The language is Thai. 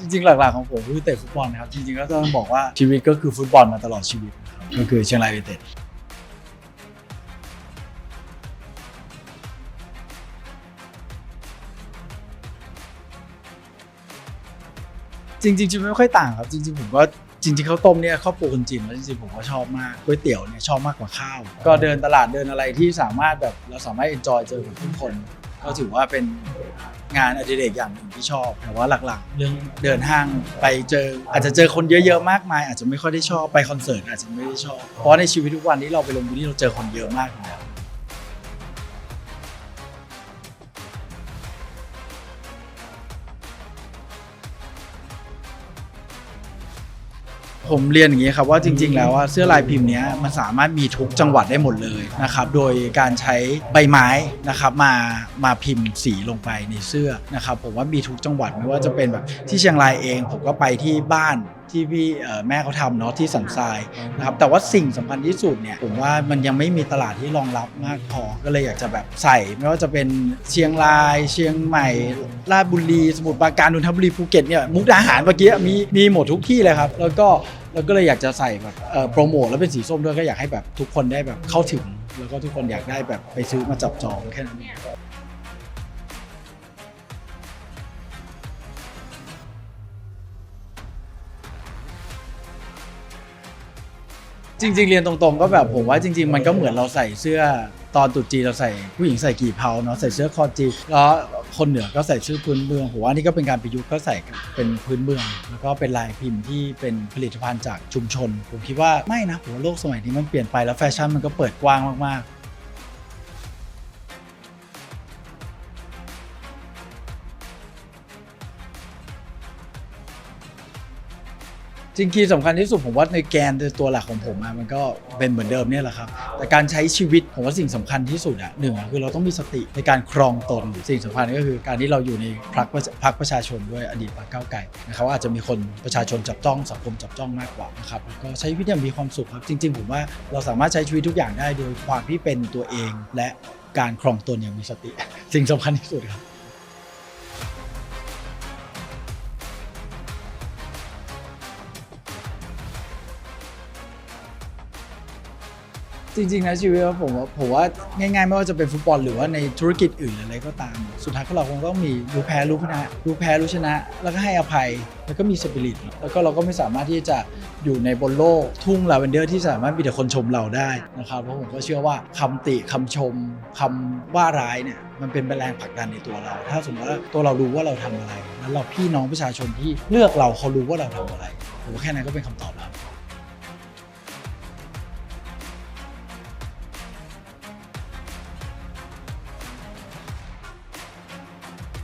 จริงๆ หลักๆ ของผมคือเตะฟุตบอลนะครับ จริงๆ ก็ต้องบอกว่าชีวิตก็คือฟุตบอลมาตลอดชีวิตนะครับก็คือเชียงรายยูไนเต็ดจริงๆชีวิตไม่ค่อยต่างครับ จริงๆ ผมก็จริงๆข้าวต้มเนี่ยข้าวปูคนจีนแล้วจริงๆผมก็ชอบมากก๋วยเตี๋ยวเนี่ยชอบมากกว่าข้าว ก็เดินตลาดเดินอะไรที่สามารถแบบเราสามารถเอนจอยเจอกับทุกคน ก็ถือว่าเป็นงานอดิเรกอย่างหนึ่งที่ชอบ แต่ว่าหลักๆ เรื่องเดินห้างไปเจอ อาจจะเจอคนเยอะๆมากมาย อาจจะไม่ค่อยได้ชอบไปคอนเสิร์ตอาจจะไม่ได้ชอบเพราะในชีวิตทุกวันที่เราไปลงพื้นที่เราเจอคนเยอะมากอยู่แล้ว ผมเรียนอย่างนี้ครับว่าจริง ๆ แล้วว่าเสื้อลายพิมพ์นี้มันสามารถมีทุกจังหวัดได้หมดเลยนะครับโดยการใช้ใบไม้นะครับมามาพิมพ์สีลงไปในเสื้อนะครับผมว่ามีทุกจังหวัดไม่ว่าจะเป็นแบบที่เชียงรายเอง ผมก็ไปที่บ้าน ที่พี่เอ่อแม่เขาทำเนาะที่สันทรายนะครับแต่ว่าสิ่งสำคัญที่สุดเนี่ยผมว่ามันยังไม่มีตลาดที่รองรับมากพอก็เลยอยากจะแบบใส่ ไม่ว่าจะเป็นเชียงราย เชียงใหม่ราชบุรี สมุทรปราการนนทบุรีภูเก็ตเนี่ยมุกดาหารเมื่อกี้มีมีหมดทุกที่เลยครับ แล้วก็แล้วก็เลยอยากจะใส่แบบเอ่อโปรโมทแล้วเป็นสีส้มด้วยก็อยากให้แบบทุกคนได้แบบเข้าถึง แล้วก็ทุกคนอยากได้แบบไปซื้อมาจับจองแค่นั้น จริง ๆ เรียนตรงๆ ก็แบบผมว่าจริง ๆ มันก็เหมือนเราใส่เสื้อตอนตรุษจีนเราใส่ผู้หญิงใส่กี่เพาเนาะใส่เสื้อคอจีแล้วคนเหนือก็ใส่ชื่อพื้นเมืองผมว่านี่ก็เป็นการประยุกต์ก็ใส่เป็นพื้นเมือง แล้วก็เป็นลายพิมพ์ที่เป็นผลิตภัณฑ์จากชุมชน ผมคิดว่าไม่นะผมว่าโลกสมัยนี้มันเปลี่ยนไปแล้วแฟชั่นมันก็เปิดกว้างมากๆ จริงๆสำคัญที่สุดผมว่าในแกนตัวหลักของผมอะมันก็เป็นเหมือนเดิมเนี่ยแหละครับ แต่การใช้ชีวิตผมว่าสิ่งสำคัญที่สุดอะหนึ่งอะคือเราต้องมีสติในการครองตนสิ่งสำคัญก็คือการที่เราอยู่ในพรรคประชาพรรคประชาชนด้วยอดีตพรรคก้าวไกลนะครับว่าอาจจะมีคนประชาชนจับจ้องสังคมจับจ้องมากกว่านะครับแล้วก็ใช้ชีวิตอย่างมีความสุขครับจริง ๆ ผมว่าเราสามารถใช้ชีวิตทุกอย่างได้โดยความที่เป็นตัวเองและการครองตนอย่างมีสติ สิ่งสำคัญที่สุดครับ จริงๆนะชีวิตผมว่าผมว่าง่ายๆ ไม่ว่าจะเป็นฟุตบอลหรือว่าในธุรกิจอื่นอะไรก็ตาม สุดท้ายเราคงต้องมีรู้แพ้รู้ชนะรู้แพ้รู้ชนะ แล้วก็ให้อภัยแล้วก็มีสปิริตแล้วก็เราก็ไม่สามารถที่จะอยู่ในบนโลกทุ่งลาเวนเดอร์ที่สามารถมีแต่คนชมเราได้นะครับเพราะผมก็เชื่อว่าคำติคำชมคำว่าร้ายเนี่ยมันเป็นแรงผลักดันในตัวเรา ถ้าสมมติว่าตัวเรารู้ว่าเราทำอะไร แล้วเราพี่น้องประชาชนที่เลือกเราเขารู้ว่าเราทำอะไรผมว่าแค่นั้นก็เป็นคำตอบ